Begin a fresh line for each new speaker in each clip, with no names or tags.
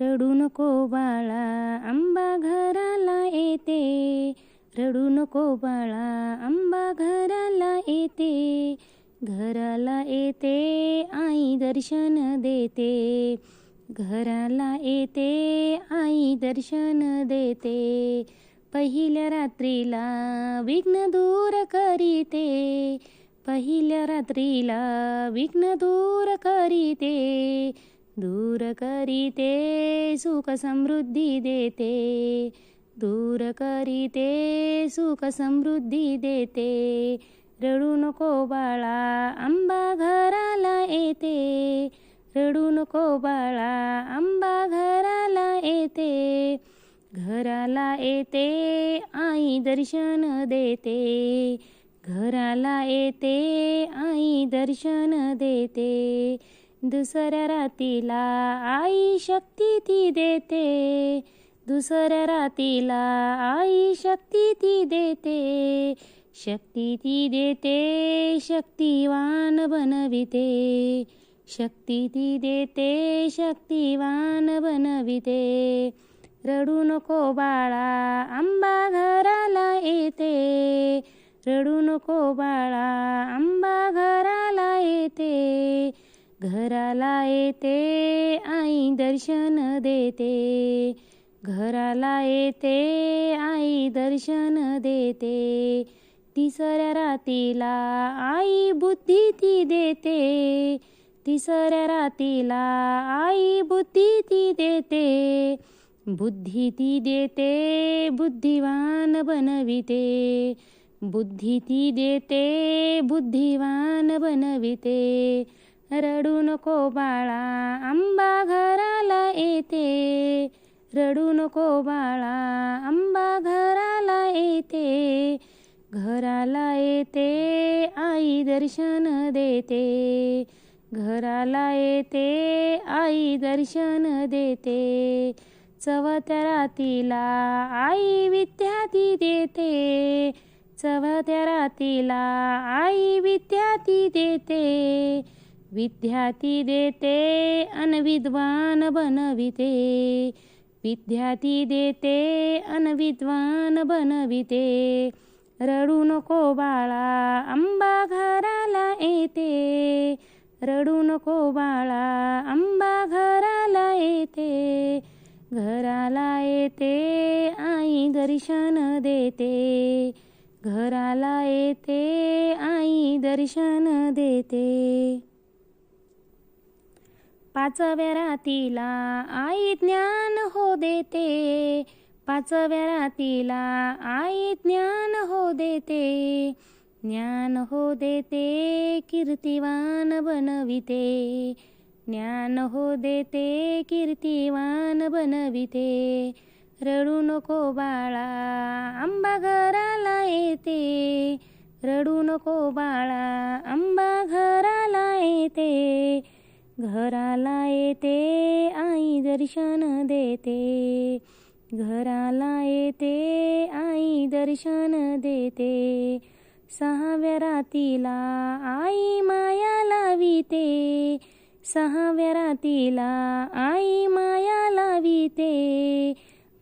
रडू नको बाळा आंबा घराला येते. रडू नको बाळा आंबा घराला येते. घराला येते आई दर्शन देते. घराला येते आई दर्शन देते. पहिल्या रात्रीला विघ्न दूर करीते. पहिल्या रात्रीला विघ्न दूर करीते. दूर करीते सुख समृद्धी देते. दूर करीते सुख समृद्धी देते. रडू नको बाळा आंबा घराला येते. रडू नको बाळा आंबा घराला येते. घराला येते आई दर्शन देते. घराला येते आई दर्शन देते. दुसऱ्या रातीला आई शक्ती ती देते. दुसऱ्या रातीला आई शक्ती ती देते. शक्ती ती देते शक्तिवान बनविते. शक्ती ती देते शक्तिवान बनविते. रडू नको बाळा आंबा घराला येते. रडू नको बाळा आंबा घराला येते. घराला येते आई दर्शन देते. घराला येते आई दर्शन देते. तिसऱ्या रातीला आई बुद्धी ती देते. तिसऱ्या रातीला आई बुद्धी ती देते. बुद्धी ती देते बुद्धिवान बनविते. बुद्धी ती देते बुद्धिवान बनविते. रडू नको बाळा आंबा घराला येते. रडू नको बाळा आंबा घराला येते. घराला येते आई दर्शन देते. घराला येते आई दर्शन देते. चवत्या रातीला आई विद्यार्थी देते. चवत्या रातीला आई विद्यार्थी देते. विद्याती देते अनविद्वान बनविते. विद्याती देते अनविद्वान बनविते. रडू नको बाळा आंबा घराला येते. रडू नको बाळा आंबा घराला येते. घराला येते आई दर्शन देते. घराला येते आई दर्शन देते. पाचव्या रातीला आई ज्ञान हो देते. पाचव्या रातीला आई ज्ञान हो देते. ज्ञान हो देते कीर्तिवान बनविते. ज्ञान हो देते कीर्तिवान बनविते. रडू नको बाळा आंबा घराला येते. रडू नको बाळा आंबा घराला येते. घराला येते आई दर्शन देते. घराला येते आई दर्शन देते. सहाव्या रातीला आई माया लाविते. सहाव्या रातीला आई माया लाविते.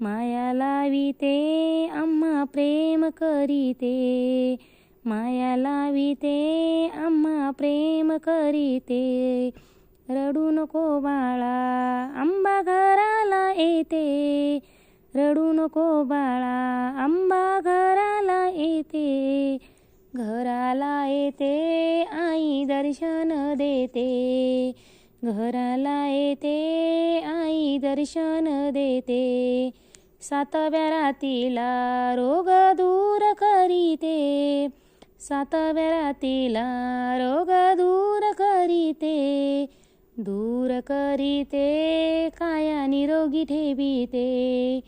माया लाविते आम्हा प्रेम करीते. माया लाविते आम्हा प्रेम करीते. रडू नको बाळा आंबा घराला येते. रडू नको बाळा आंबा घराला येते. घराला येते आई दर्शन देते. घराला येते आई दर्शन देते. सातव्या रातीला रोग दूर करीते. सातव्या रातीला रोग दूर करीते. दूर करीते काया निरोगी ठेवीते.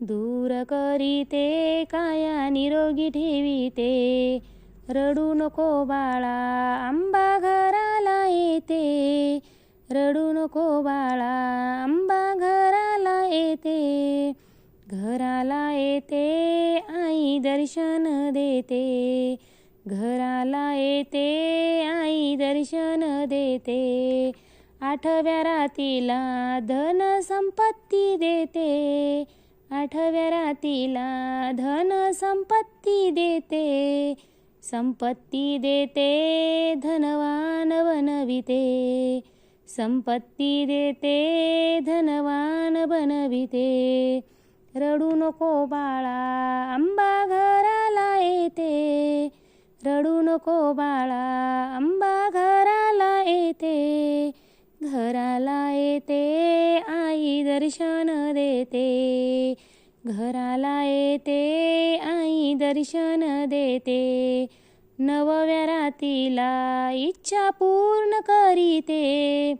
दूर करीते काया निरोगी ठेवीते. रडू नको बाळा आंबा घराला येते. रडू नको बाळा आंबा घराला येते. घराला येते आई दर्शन देते. घराला येते आई दर्शन देते. आठव्या रातीला धन संपत्ती देते. आठव्या रातीला धन संपत्ती देते. संपत्ती देते धनवान बनविते. संपत्ती देते धनवान बनविते. रडू नको बाळा आंबा घराला येते. रडू नको बाळा आंबा घराला येते. घराला येते आई दर्शन देते. घराला येते आई दर्शन देते. नवव्या रातीला इच्छा पूर्ण करीते.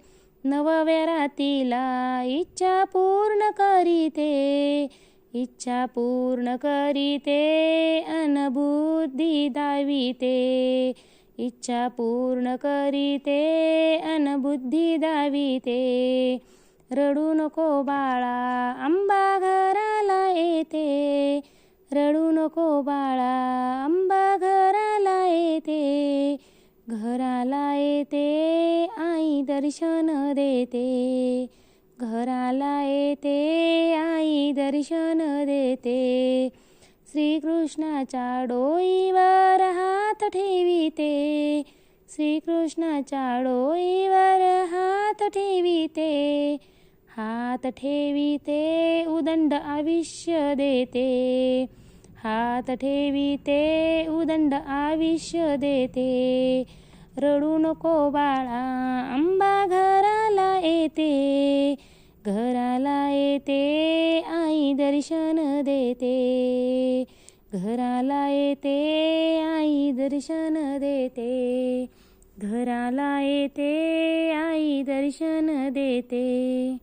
नवव्या रातीला इच्छा पूर्ण करीते. इच्छा पूर्ण करीते अनबुद्धी दाविते. इच्छा पूर्ण करीते अनबुद्धी दाविते. रडू नको बाळा आंबा घराला येते. रडू नको बाळा आंबा घराला येते. घराला येते आई दर्शन देते. घराला येते आई दर्शन देते. श्रीकृष्णाच्या डोईवर हात ठेविते. श्रीकृष्णाच्या डोईवर हात ठेविते. हात ठेविते उदंड आयुष्य देते. हात ठेविते उदंड आयुष्य देते. रडू नको बाळा आंबा घराला येते. घराला येते आई दर्शन देते. घराला येते आई दर्शन देते. घराला येते आई दर्शन देते.